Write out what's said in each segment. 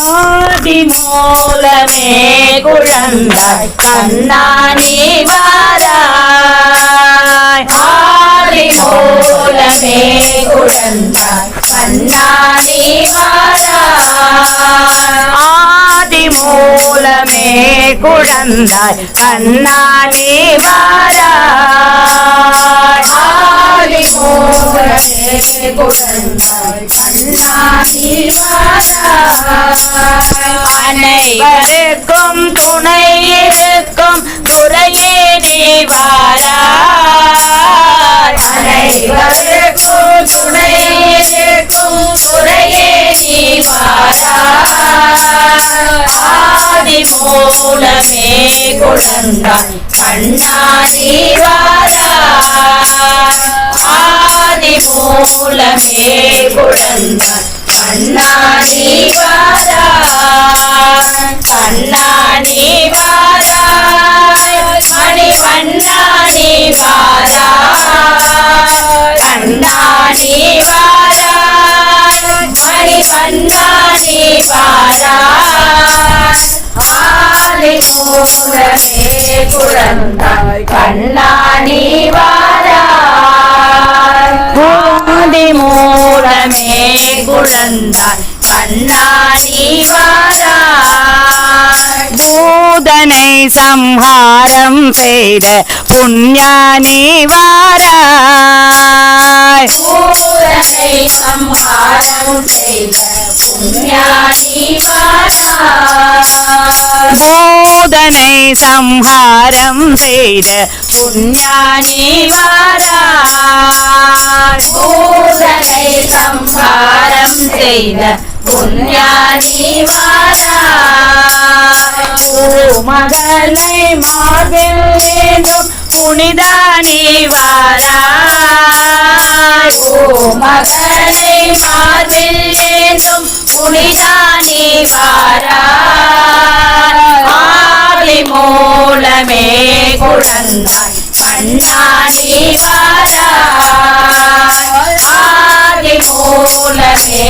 ஆதி மூலமே குழந்தாய் கண்ணாணி வாராய். ஆதி மூலமே குழந்தாய் கண்ணாணி வாராய். ஆதி மூலமே குழந்தாய் கண்ணாணி வாராய். மூலமே குழந்தாய் அனைவருக்கும் துணை இருக்கும் துறையே நீவாரா. அனைவருக்கும் துணை இருக்கும் துறையே நீவாரா. ஆதி மூலமே குழந்தாய் கண்ணா நீவாரா. மூலமே குழந்தாய் கண்ணாடி வாராய் கண்ணாடி வாராய் மணி கண்ணாடி வாராய் கண்ணாடி வாராய் மணி கண்ணாடி வாராய் ஆலை மூலமே குழந்தாய் கண்ணாடி வாராய் பூதி மூலமே குழந்தாய். கண்ணாடி பூதனை சம்ஹாரம் செய்த புண்ணியானி வாராய் பூதனை சம்ஹாரம் செய்த புண்ணியானி வாராய் பூதனை சம்ஹாரம் செய்த புண்ணியானி வாராய் பூதனை சம்ஹாரம் செய்த புண்ணியானி வாராய் மகனை மார்பில் ஏந்தும் புனிதானி வாராய் ஓ மகனை மார்பில் ஏந்தும் புனிதானி வாராய் குழந்தாய் கண்ணாடி வாராய் ஆதி மூலமே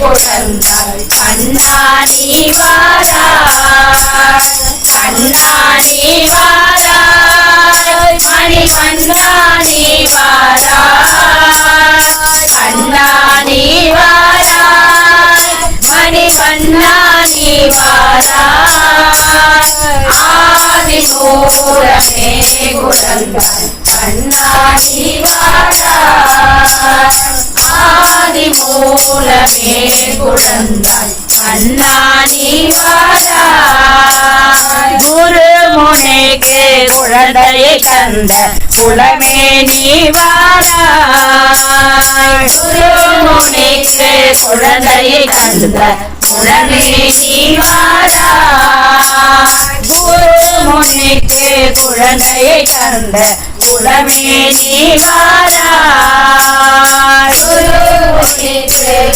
குழந்தாய் கண்ணாடி வாராய் கண்ணாடி வாராய் மணி கண்ணாடி வாராய் கண்ணாடி வாராய் மணி கண்ணாடி வாராய் சோரமே மூலமே குழந்தாய் கண்ணாடி ஆதி மூலமே குழந்தாய் கண்ணாடி வாராய் குரு முனைக்கு குழந்தையை தந்த குலமே நீ வாடா குரு முனைக்கு குழந்தையை தந்த குலமே நீ வாடா. குழந்தையை தந்த குலமே நீ வாராய் குரு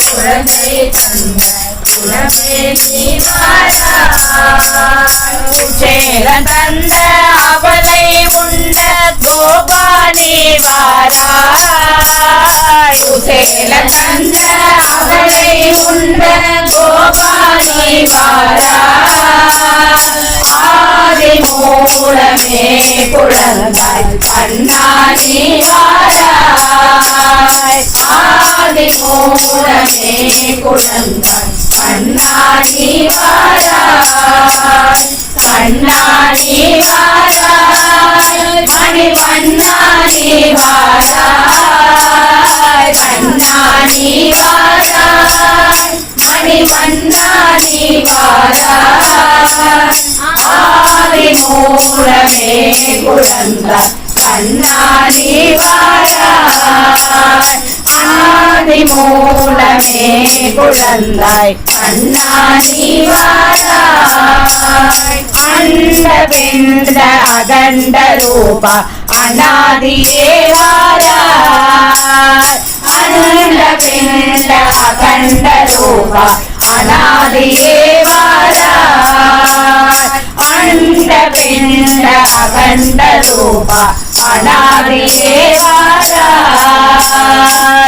குழந்தையை தந்த குலமே நீ வாராய் தந்த அவளை உண்ட கோபாலி வாரா தந்த அவளை உண்ட கோபாலி வாரா ஆதி மூலமே குழந்தாய் கண்ணாடி வாராய். ஆதி மூலமே குழந்தாய் கண்ணாடி வாராய். கண்ணாடி வாராய். மணி கண்ணாடி வாராய். கண்ணாடி வாராய். மணி கண்ணாடி வாராய். ஆதி மூலமே குழந்தாய் கண்ணாடி வாராய் ஆதி மூலமே குழந்தாய் கண்ணாடி வாராய் அண்ட பிண்ட अखंड रूपा अनादि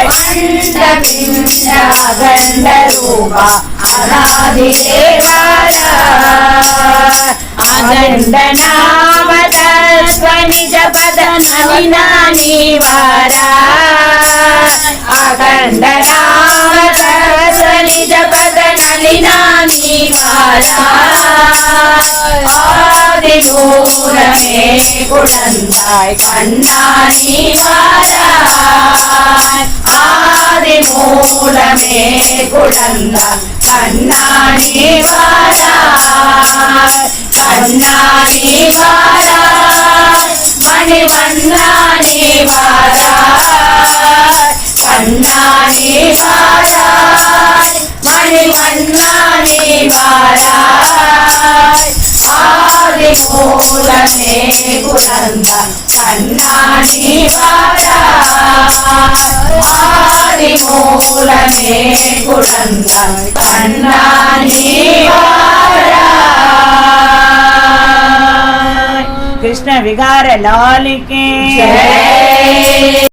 अखंड पिंड अखंड रूपा अनादि अखंड नाम स्वनिज पद नविनानि वारा अखंड नाम ఆదిదూరమే గుణంతాయ్ కన్నాని ఆది మూలమే గుణంద కన్నాని కన్నాని మణిమన్నాని వారా கண்ணாணி வாராய் கண்ணாணி வாராய் மணிவண்ணாணி வாராய் கண்ணாணி வாராய் மணிவண்ணாணி வாராய் ஆதி மூலமே குழந்த கண்ணாணி வாராய் ஆதி மூலமே குழந்த